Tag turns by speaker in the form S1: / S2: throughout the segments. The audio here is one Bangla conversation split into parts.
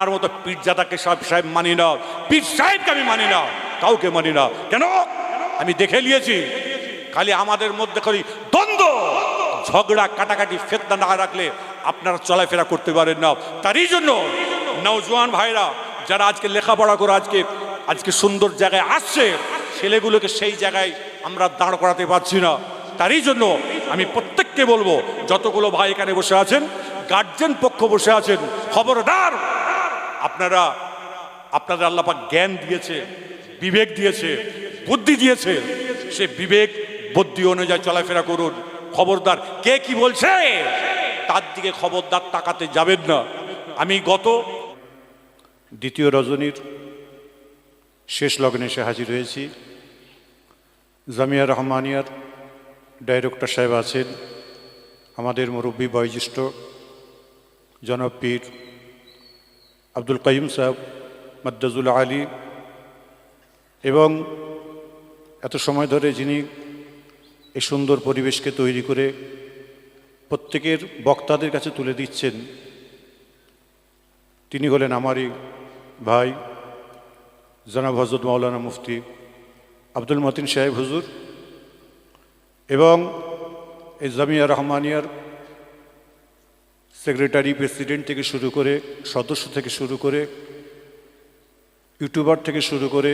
S1: তার মতো পীরজাদাকে সব সাহেব মানি না পীর সাহেবকে আমি মানি না কাউকে মানি না কেন? আমি দেখে নিয়েছি। খালি আমাদের মধ্যে খালি দ্বন্দ্ব। ঝগড়া, কাটাকাটি, ফেতনা না রাখলে আপনারা চলাফেরা করতে পারেন না। তারই জন্য নওজোয়ান ভাইরা, যারা আজকে লেখাপড়া করে আজকে আজকে সুন্দর জায়গায় আসছে, ছেলেগুলোকে সেই জায়গায় আমরা দাঁড় করাতে পারছি না। তারই জন্য আমি প্রত্যেককে বলব, যতগুলো ভাই এখানে বসে আছেন গার্জেন পক্ষ বসে আছেন, খবরদার আপনারা, আপনাদের আল্লাপাক জ্ঞান দিয়েছে, বিবেক দিয়েছে, বুদ্ধি দিয়েছে। সে বিবেক, বুদ্ধি অনুযায়ী চলাফেরা করুন। খবরদার, কে কি বলছে? তার দিকে খবরদার তাকাতে যাবেন না। আমি গত দ্বিতীয় রজনীর শেষ লগ্নে এসে হাজির হয়েছি। জামিয়া রহমানিয়ার ডাইরেক্টর সাহেব আছেন। আমাদের মুরব্বী বয়োজ্যেষ্ঠ জনাব পীর আব্দুল কাইম সাহেব মাদ্দাজুল আলী এবং এত সময় ধরে যিনি এই সুন্দর পরিবেশকে তৈরি করে প্রত্যেকের বক্তাদের কাছে তুলে দিচ্ছেন, তিনি হলেন আমারই ভাই, জনাব হজরত মাওলানা মুফতি আব্দুল মতিন সাহেব হুজুর এবং এই জামিয়া রহমানিয়ার সেক্রেটারি, প্রেসিডেন্ট থেকে শুরু করে, সদস্য থেকে শুরু করে, ইউটিউবার থেকে শুরু করে,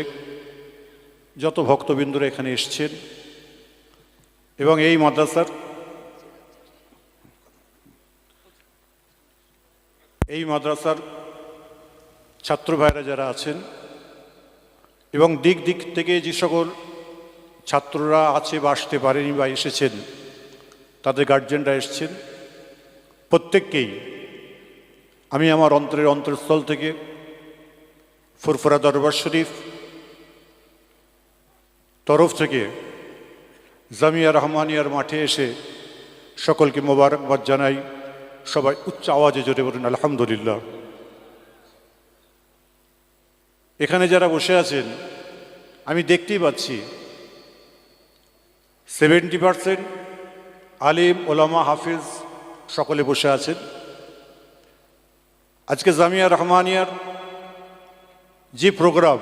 S1: যত ভক্তবৃন্দরা এখানে এসছেন, এবং এই মাদ্রাসার এই মাদ্রাসার ছাত্র ভাইরা যারা আছেন, এবং দিক দিক থেকে যে সকল ছাত্ররা আছে বা আসতে পারেনি বা এসেছেন, তাদের গার্জেনরা এসছেন। প্রত্যেককেই আমি আমার অন্তরের অন্তরস্থল থেকে ফুরফুরা দরবার শরীফ তরফ থেকে জামিয়া রহমানিয়ার মাঠে এসে সকলকে মোবারকবাদ জানাই। সবাই উচ্চ আওয়াজে জোরে বলুন, আলহামদুলিল্লাহ। এখানে যারা বসে আছেন, আমি দেখতেই পাচ্ছি সেভেন্টি পারসেন্ট আলিম, ওলামা, হাফিজ সকলে বসে আছেন। আজকে জামিয়া রহমানিয়ার যে প্রোগ্রাম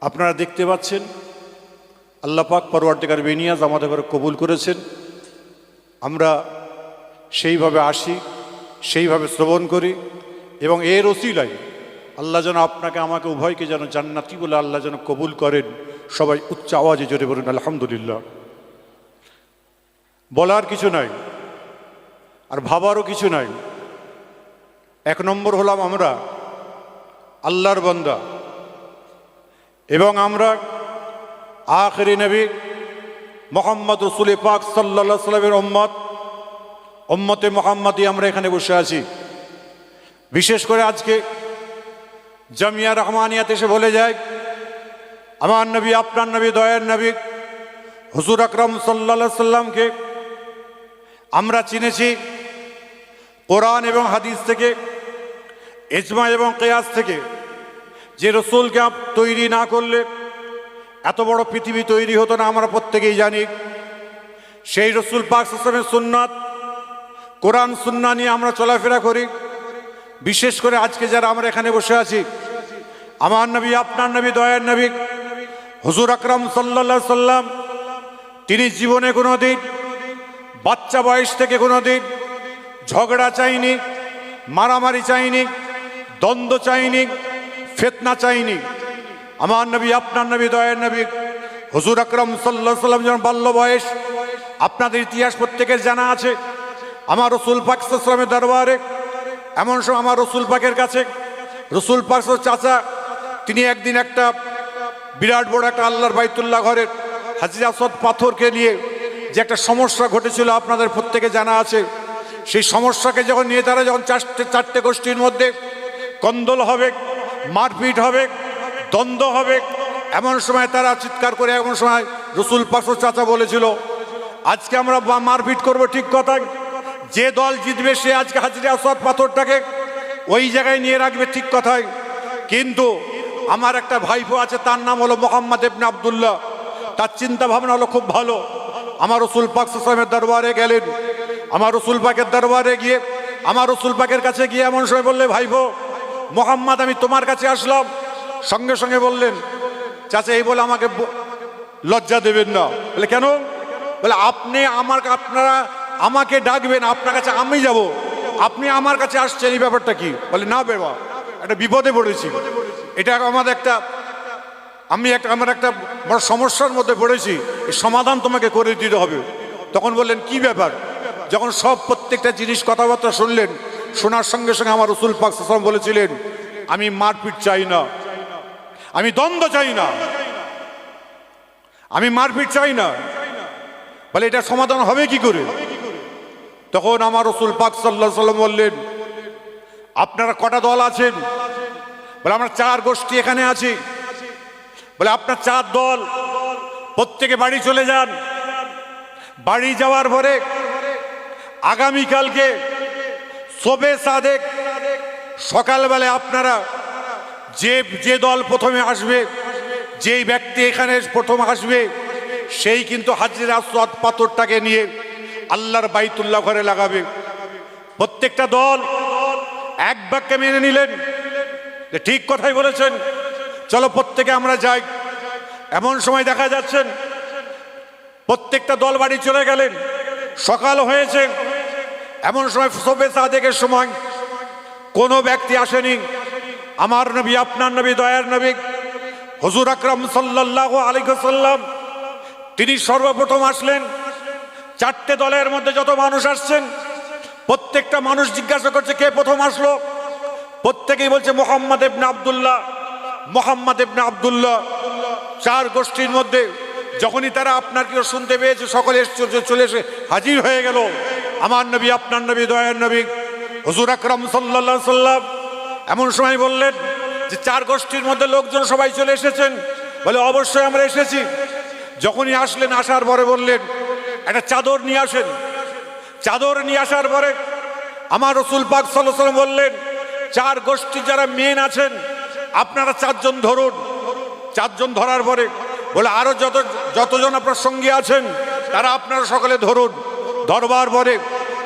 S1: আপনারা দেখতে পাচ্ছেন, আল্লাহ পাক পরওয়ার্তিকার বেনিয়াজ আমাদের ঘরে কবুল করেছেন। আমরা সেইভাবে আসি, সেইভাবে শ্রবণ করি এবং এর ওসিলাই আল্লাহ যেন আপনাকে, আমাকে, উভয়কে যেন জান্নাতি বলে আল্লাহ যেন কবুল করেন। সবাই উচ্চ আওয়াজে জোরে বলুন, আলহামদুলিল্লাহ। বলার কিছু নাই। আর ভাবারও কিছু নাই। এক নম্বর হলাম আমরা, আল্লাহর বন্দা। এবং আমরা আখরি নবী মোহাম্মদ রসুল পাক সাল্লা সাল্লামের ওম্মত ওম্মতে মোহাম্মদই আমরা এখানে বসে আছি। বিশেষ করে আজকে জামিয়া রহমানিয়াত এসে বলে যায়, আমার নবী, আপনার নবী, দয়ের নবী, হুজুর আকরম সাল্লা সাল্লামকে আমরা চিনেছি কোরআন এবং হাদিস থেকে এজমা এবং কেয়াস থেকে যে রসুলকে তৈরি না করলে এত বড় পৃথিবী তৈরি হতো না, আমরা প্রত্যেকেই জানি। সেই রসুল পাক আসলামের সুন্নাত, কোরআন সুন্না নিয়ে আমরা চলাফেরা করি। বিশেষ করে আজকে যারা আমরা এখানে বসে আছি, আমার নবী, আপনার নবী, দয়ার নবী, হুজুর আকরম সাল্লা সাল্লাম তিনি জীবনে কোনো দিন বাচ্চা বয়স থেকে কোনো দিন ঝগড়া চাইনি, মারামারি চাইনি, দ্বন্দ্ব চাইনি, ফেতনা চাইনি। আমার নবী, আপনার নবী, দয়ের নবী, হুজুর আকরম সাল্লাহ সাল্লাম যখন বাল্য বয়স, আপনাদের ইতিহাস প্রত্যেকের জানা আছে। আমার রসুল পাকসালামের দরবারে, এমন সময় আমার রসুল পাকের কাছে, রসুল পাক চাচা, তিনি একদিন একটা বিরাট বড় একটা আল্লাহর বাইতুল্লাহ ঘরের হাজির আসদ পাথরকে নিয়ে যে একটা সমস্যা ঘটেছিল, আপনাদের প্রত্যেকে জানা আছে। সেই সমস্যাকে যখন নিয়ে তারা যখন চারটে চারটে গোষ্ঠীর মধ্যে কন্দল হবে, মারপিট হবে, দ্বন্দ্ব হবে, এমন সময় তারা চিৎকার করে, এমন সময় রসুল পাশো চাচা বলেছিল, আজকে আমরা মারপিট করব ঠিক কথা যে দল জিতবে সে আজকে হাজিরে আসাদ পাথরটাকে ওই জায়গায় নিয়ে রাখবে ঠিক কথাই কিন্তু আমার একটা ভাইপো আছে, তার নাম হলো মোহাম্মদ ইবনে আবদুল্লাহ। তার চিন্তা ভাবনা হলো খুব ভালো। আমার রসুল পাক সালামের দরবারে গেলেন। আমার রসুল পাকের দরবারে গিয়ে, আমার রসুল পাকের কাছে গিয়ে এমন সময় বললে ভাইপো মোহাম্মদ, আমি তোমার কাছে আসলাম। সঙ্গে সঙ্গে বললেন, চাচা, এই বলে আমাকে লজ্জা দেবেন না। বলে, কেন? বলে, আপনি আমার আপনারা আমাকে ডাকবেন, আপনার কাছে আমি যাব। আপনি আমার কাছে আসছেন, এই ব্যাপারটা কি? বলে, না বেবা, একটা বিপদে পড়েছি। এটা আমাদের একটা, আমি একটা, আমার একটা বড় সমস্যার মধ্যে পড়েছি। এই সমাধান তোমাকে করে দিতে হবে। তখন বললেন, কি ব্যাপার? যখন সব প্রত্যেকটা জিনিস কথাবার্তা শুনলেন, শোনার সঙ্গে সঙ্গে আমার রসুল পাক সাল্লাম বলেছিলেন, আমি মারপিট চাই না। আমি দ্বন্দ্ব চাই না। আমি মারপিট চাই না। বলে এটা সমাধান হবে কি করে? তখন আমার রসুল পাক সাল্লাহ সাল্লাম বললেন, আপনারা কটা দল আছেন? বলে, আমরা চার গোষ্ঠী এখানে আছি। বলে, আপনার চার দল, প্রত্যেকে বাড়ি চলে যান। বাড়ি যাওয়ার পরে আগামীকালকে শোবে সাদেক সকালবেলায় আপনারা যে যে দল প্রথমে আসবে, যেই ব্যক্তি এখানে প্রথম আসবে, সেই কিন্তু হাজির আসওয়াদ পাথরটাকে নিয়ে আল্লাহর বাইতুল্লাহ ঘরে লাগাবে। প্রত্যেকটা দল এক বাক্যে মেনে নিলেন। ঠিক কথাই বলেছেন। চলো প্রত্যেকে আমরা যাই। এমন সময় দেখা যাচ্ছেন প্রত্যেকটা দল বাড়ি চলে গেলেন। সকাল হয়েছে। এমন সময় সবে সাদেকের সময় কোনো ব্যক্তি আসেনি। আমার নবী, আপনার নবী, দয়ার নবী হজুর আকরাম সাল্লাহ আলিকসাল্লাম তিনি সর্বপ্রথম আসলেন। চারটে দলের মধ্যে যত মানুষ আসছেন, প্রত্যেকটা মানুষ জিজ্ঞাসা করছে, কে প্রথম আসলো? প্রত্যেকেই বলছে, মোহাম্মদ ইবনে আবদুল্লাহ, মোহাম্মদ ইবনে আবদুল্লাহ। চার গোষ্ঠীর মধ্যে যখনই তারা আপনার কেউ শুনতে পেয়েছে, সকলে চলে এসে হাজির হয়ে গেল। আমার নবী, আপনার নবী, দয়ার নবী, হুজুর আকরম সাল্লা সাল্লাম এমন সময় বললেন যে চার গোষ্ঠীর মধ্যে লোকজন সবাই চলে এসেছেন। বলে, অবশ্যই আমরা এসেছি। যখনই আসলেন, আসার পরে বললেন, একটা চাদর নিয়ে আসেন। চাদর নিয়ে আসার পরে আমার রসুল পাক সাল্লাম বললেন, চার গোষ্ঠী যারা মেন আছেন, আপনারা চারজন ধরুন। চারজন ধরার পরে বলে, আরও যত, যতজন আপনার সঙ্গী আছেন, তারা আপনারা সকলে ধরুন। ধরবার পরে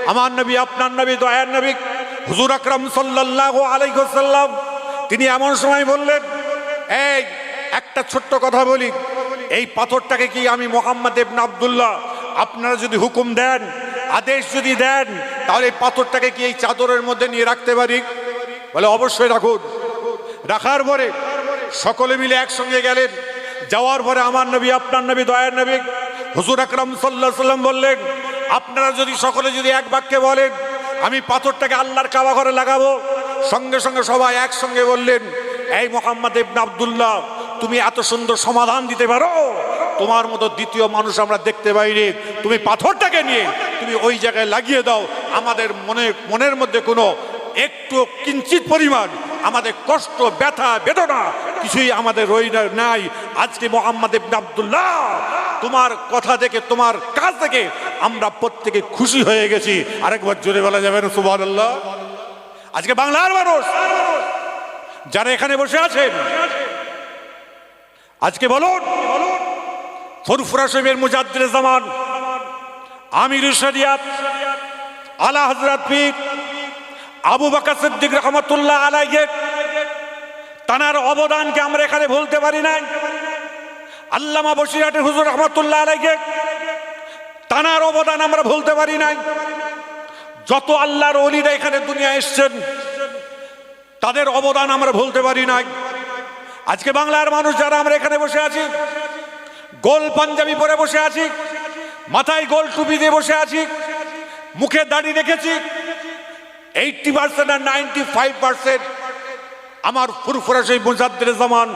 S1: আমার নবী, আপনার নবী, দয়ার নবী হুজুর আকরাম সাল্লাহ আলাইসাল্লাম তিনি এমন সময় বললেন, এই, একটা ছোট্ট কথা বলি, এই পাথরটাকে কি আমি মোহাম্মদ ইবনে আবদুল্লাহ আপনারা যদি হুকুম দেন, আদেশ যদি দেন, তাহলে এই পাথরটাকে কি এই চাদরের মধ্যে নিয়ে রাখতে পারি? বলে, অবশ্যই রাখুন। রাখার পরে সকলে মিলে একসঙ্গে গেলেন, যাওয়ার পরে আমার নবী, আপনার নবী, দয়ার নবী হুজুর আকরাম সাল্লাহ সাল্লাম বললেন আপনারা যদি সকলে যদি এক বাক্যে বলেন, আমি পাথরটাকে আল্লাহর কাবা ঘরে লাগাবো, সঙ্গে সঙ্গে সবাই একসঙ্গে বললেন, এই মোহাম্মদ ইবনে আবদুল্লাহ, তুমি এত সুন্দর সমাধান দিতে পারো? তোমার মতো দ্বিতীয় মানুষ আমরা দেখতে পাইনি। তুমি পাথরটাকে নিয়ে, তুমি ওই জায়গায় লাগিয়ে দাও। আমাদের মনে, মনের মধ্যে কোনো একটু কিঞ্চিত পরিমাণ আমাদের কষ্ট, ব্যথা, বেদনা কিছুই আমাদের রই নাই। আজকে মোহাম্মদ ইবনে আবদুল্লাহ তোমার কথা দেখে, তোমার কাজ দেখে আমরা প্রত্যেকে খুশি হয়ে গেছি। আরেকবার জোরে বলা যাবে না সুবাহ আজকে বাংলার মানুষ যারা এখানে বসে আছেন, আজকে বলুন ফরফুরা শরীফের মুজাদ্দির জামান, আমির শরিয়াত আলা হজরত পীর আবু বকর সিদ্দিক রহমতুল্লাহ আলাইকে তানার অবদানকে আমরা এখানে ভুলতে পারি নাই। আল্লামা বসিরহাটের হুজুর রহমতুল্লাহ আলাইকে, তানার অবদান আমরা ভুলতে পারি নাই। যত আল্লাহর অলিরা এখানে দুনিয়া এসছেন, তাদের অবদান আমরা ভুলতে পারি নাই। আজকে বাংলার মানুষ যারা আমরা এখানে বসে আছি, গোল পাঞ্জাবি পরে বসে আছি, মাথায় গোল টুপি দিয়ে বসে আছি, মুখে দাড়ি রেখেছি, এইটটি পার্সেন্ট আর নাইনটি ফাইভ পার্সেন্ট আমার ফুরফুরা সেই মুজাদ্দের জামান।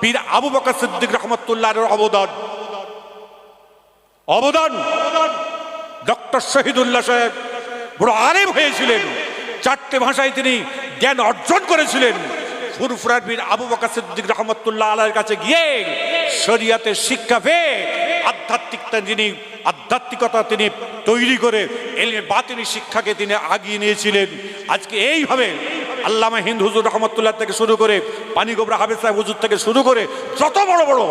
S1: পীর আবু বকর সিদ্দিক রহমতুল্লাহর অবদান। অবদান। ডক্টর শহীদুল্লাহ সাহেব বড় আলেম হয়েছিলেন। চারটে ভাষায় তিনি জ্ঞান অর্জন করেছিলেন। ফুরফুরার বীর আবু বকর সিদ্দিক রহমতুল্লাহ আলার কাছে গিয়ে শরিয়াতের শিক্ষা পেয়ে আধ্যাত্মিকতা যিনি আধ্যাত্মিকতা তিনি তৈরি করে এলমে বাতিনি শিক্ষাকে তিনি আগিয়ে নিয়েছিলেন। আজকে এইভাবে আল্লামা হিন্দ হুজুর রহমতুল্লাহ থেকে শুরু করে পানি গোবরা হাফেজ সাহেব হুজুর থেকে শুরু করে যত বড় বড়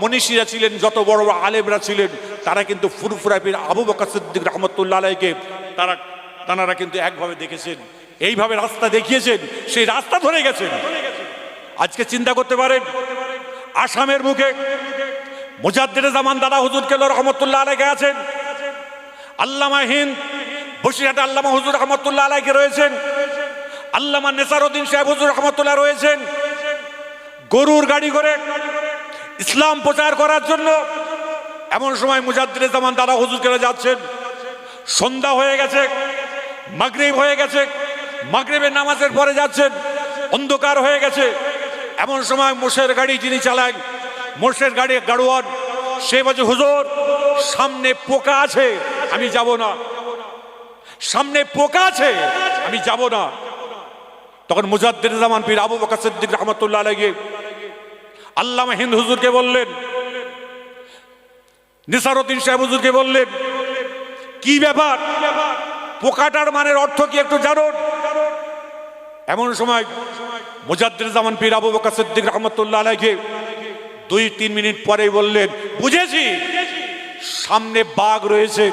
S1: মনীষীরা ছিলেন, যত বড় বড় আলেমরা ছিলেন, তারা কিন্তু ফুরফুরা পীর আবু বকর সিদ্দিক রহমতুল্লাহ আলাইকে তারা তারা কিন্তু একভাবে দেখেছেন, এইভাবে রাস্তা দেখিয়েছেন, সেই রাস্তা ধরে গেছেন। আজকে চিন্তা করতে পারেন, আসামের মুখে মুজাদ্দের জামান দাদা হুজুর কেল রহমতুল্লাহ আলাইকে আছেন, আল্লামা হিন্দ বসিরহাটে আল্লামা হুজুর রহমতুল্লাহ আলাইকে রয়েছেন আল্লামা নেসারউদ্দিন সাহেব হুজুর রহমতুল্লাহ রয়েছেন। গরুর গাড়ি করে ইসলাম প্রচার করার জন্য এমন সময় মুজাদ্দির জামান দাদা হুজুর কেলে যাচ্ছেন। সন্ধ্যা হয়ে গেছে, মাগরিব হয়ে গেছে, মাগরিবের নামাজের পরে যাচ্ছেন, অন্ধকার হয়ে গেছে। এমন সময় মোষের গাড়ি যিনি চালান, মোষের গাড়ি গাড়োয়ান, সে বলছে, হুজুর, সামনে পোকা আছে, আমি যাব না। সামনে পোকা আছে, আমি যাব না। তখন মুজাদ্দির জামান পীর আবু বকর সিদ্দিক রহমতুল্লাহ আলাইহি আল্লামা হিন্দ হুজুরকে বললেন নিসারুদ্দিন সাহেব হুজুরকে বললেন, কি ব্যাপার? পোকাটার মানের অর্থ কি একটু জানুন? এমন সময় মুজাদ্দির জামান পীর আবু বকর সিদ্দিক রহমতুল্লাহ আলাইহি দুই তিন মিনিট পরে বললেন, বুঝেছি, সামনে বাঘ রয়েছে,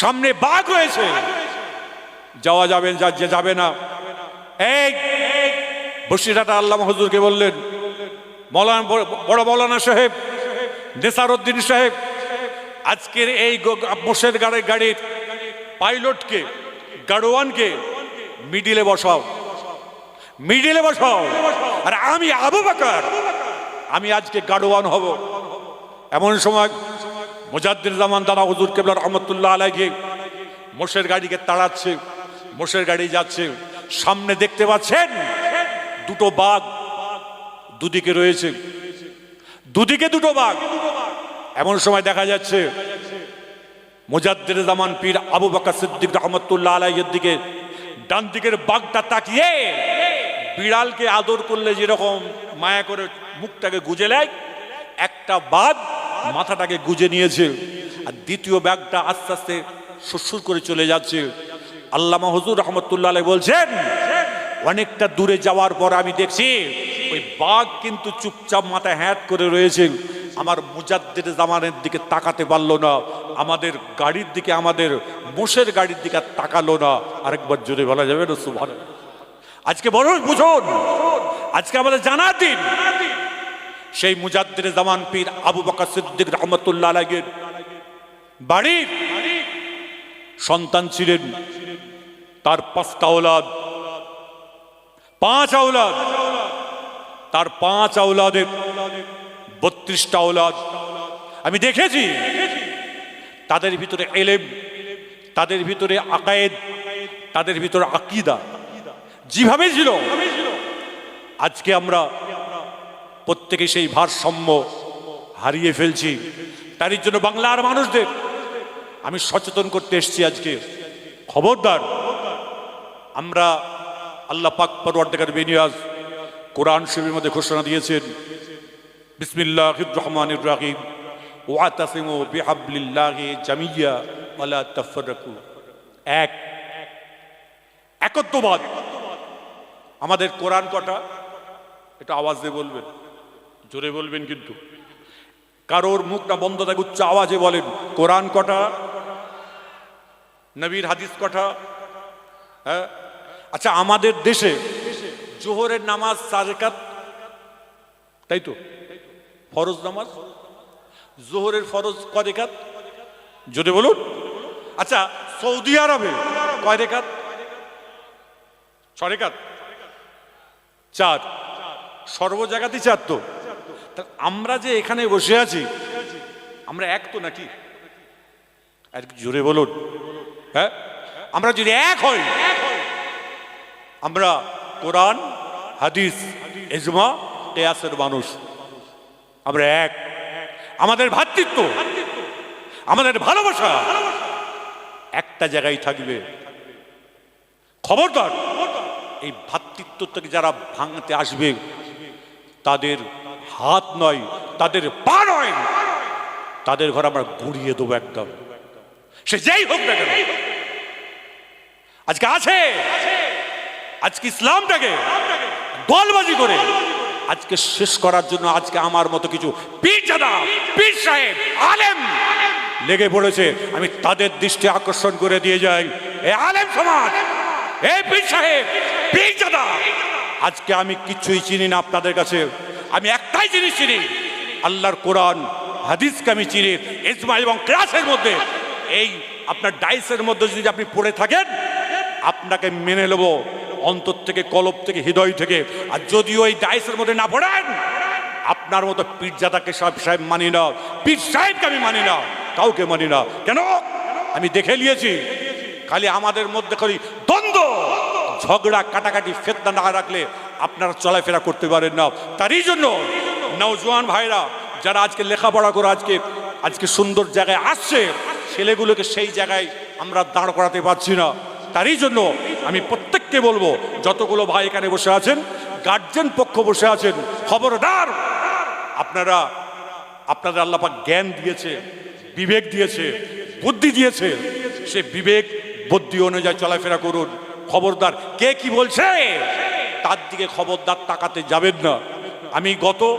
S1: সামনে বাঘ রয়েছে। যাওয়া যাবে যা, যে যাবে না এই বসিরাটা আল্লাহ হুজুরকে বললেন, মৌলানা বড় মৌলানা সাহেব, নেসারউদ্দিন সাহেব, আজকের এই মোষের গাড়ির গাড়ির পাইলটকে, গাড়োয়ানকে মিডিলে বসাও। মিডিলে বসাও। আর আমি আবু বাকার, আমি আজকে গাড়োয়ান হব। এমন সময় মুজাদ্দির জামান দাদা হুজুর কেবলা রহমতুল্লাহ আলাইকে মোষের গাড়িকে তাড়াচ্ছে মোষের গাড়ি যাচ্ছে। সামনে দেখতে পাচ্ছেন? দুটো বাঘ দুদিকে রয়েছে। দুদিকে দুটো বাঘ। এমন সময় দেখা যাচ্ছে মুজাদ্দির জামান পীর আবু বকর সিদ্দিক রহমতুল্লাহ আলাইয়ের দিকে ডান দিকের বাঘটা তাকিয়ে বিড়ালকে আদর করলে যেরকম মায়া করে মুখটাকে গুজে নেয়, একটা বাঘ মাথাটাকে গুজে নিয়েছে। আর দ্বিতীয় ব্যাগটা আস্তে আস্তে সুরসুর করে চলে যাচ্ছে। আল্লামা হজুর রহমতুল্লাহ বলছেন, অনেকটা দূরে যাওয়ার পর আমি দেখছি, ওই বাঘ কিন্তু চুপচাপ মাথায় হ্যাট করে রয়েছে। আমার মুজাদ্দের জামানের দিকে তাকাতে পারল না, আমাদের গাড়ির দিকে, আমাদের মোষের গাড়ির দিকে তাকালো না। আরেকবার জোরে বলা যাবে না সুভান আজকে বড় বুঝুন, আজকে আমাদের জানার দিন। সেই মুজাদ্দের জামান পীর আবু বকর সিদ্দিক রহমতুল্লাহ বাড়ির সন্তান ছিলেন। তার পাঁচটা ওলাদ পাঁচ আওলাদ তার পাঁচ আওলাদের বত্রিশটা আওলাদ আমি দেখেছি। তাদের ভিতরে এলেম, তাদের ভিতরে আকায়েদ, তাদের ভিতরে আকিদা। যেভাবে ছিল, আজকে আমরা প্রত্যেকে সেই ভারসাম্য হারিয়ে ফেলছি। তারই জন্য বাংলার মানুষদের আমি সচেতন করতে এসেছি আজকে। খবরদার আমরা আল্লাহ পাক পরওয়ার্দেকার বেনিয়াজ কোরআন শরীফের মধ্যে ঘোষণা দিয়েছেন, বিসমিল্লাহির রহমানির রাহিম, ওয়াতাসিমু বিহাবলিল্লাহি জামিয়া ওয়ালা তাফাররাকু। এক, একত্ববাদ। আমাদের কোরআন কটা? এটা আওয়াজ দিয়ে বলবেন, জোরে বলবেন কিন্তু। কারোর মুখটা বন্ধ থাকে, উচ্চ আওয়াজে বলেন, কোরআন কটা? নবীর হাদিস কটা? হ্যাঁ? আচ্ছা আমাদের দেশে জোহরের নামাজ সারেকাত তাই তো? ফরজ নামাজ? জোহরের ফরজ কয় রেখাত? যদি বলুন। আচ্ছা সৌদি আরবে কয় রেখাত? ছ রেখাত? চার। সর্ব জায়গাতেই চার তো? তা আমরা যে এখানে বসে আছি, আমরা এক তো নাকি? আর জোরে বলুন। হ্যাঁ? আমরা যদি এক হই আমরা কোরআন, হাদিস, এজমা, কেয়াসের মানুষ। আমরা এক। আমাদের ভাতৃত্ব। আমাদের ভালোবাসা। একটা জায়গায় থাকবে। খবরদার। এই ভাতৃত্ব থেকে যারা ভাঙতে আসবে, তাদের হাত নয়, তাদের পা নয়। তাদের ঘর আমরা গুড়িয়ে দেবো একদম। সে যাই হোক না কেন। আজকে আছে। আজকে ইসলামটাকে দলবাজি করে আজকে শেষ করার জন্য আজকে আমার মতো কিছু পীর পীর সাহেব, আলেম লেগে পড়েছে। আমি তাদের দৃষ্টি আকর্ষণ করে দিয়ে যাই। এ আলেম সমাজ এই পীর সাহেব পীর আজকে আমি কিছুই চিনি না আপনাদের কাছে। আমি একটাই জিনিস চিনি, আল্লাহর কোরআন, হাদিসকে আমি চিনি। ইসমাইল এবং ক্লাসের মধ্যে। এই আপনার ডাইসের মধ্যে যদি আপনি পড়ে থাকেন, আপনাকে মেনে নেব। অন্তর থেকে, কলব থেকে, হৃদয় থেকে। আর যদিও এই ডাইসের মধ্যে না পড়েন, আপনার মতো পীরজাদাকে সাহেব সাহেব মানি না পীর সাহেবকে আমি মানি না কাউকে মানি না কেন? আমি দেখে নিয়েছি, খালি আমাদের মধ্যে খালি দ্বন্দ্ব। ঝগড়া, কাটাকাটি, ফেতনা না রাখলে আপনারা চলাফেরা করতে পারেন না। তারই জন্য নওজোয়ান ভাইরা, যারা আজকে লেখাপড়া করে আজকে আজকে সুন্দর জায়গায় আসছে, ছেলেগুলোকে সেই জায়গায় আমরা দাঁড় করাতে পারছি না। তারই জন্য আমি প্রত্যেককে বলব, যতগুলো ভাই এখানে বসে আছেন গার্জেন পক্ষ বসে আছেন, খবরদার। আপনারা, আপনাদের আল্লাপাক জ্ঞান দিয়েছে, বিবেক দিয়েছে, বুদ্ধি দিয়েছে, সে বিবেক, বুদ্ধি অনুযায়ী চলাফেরা করুন। খবরদার, কে কি বলছে? তার দিকে খবরদার তাকাতে যাবেন না। আমি গত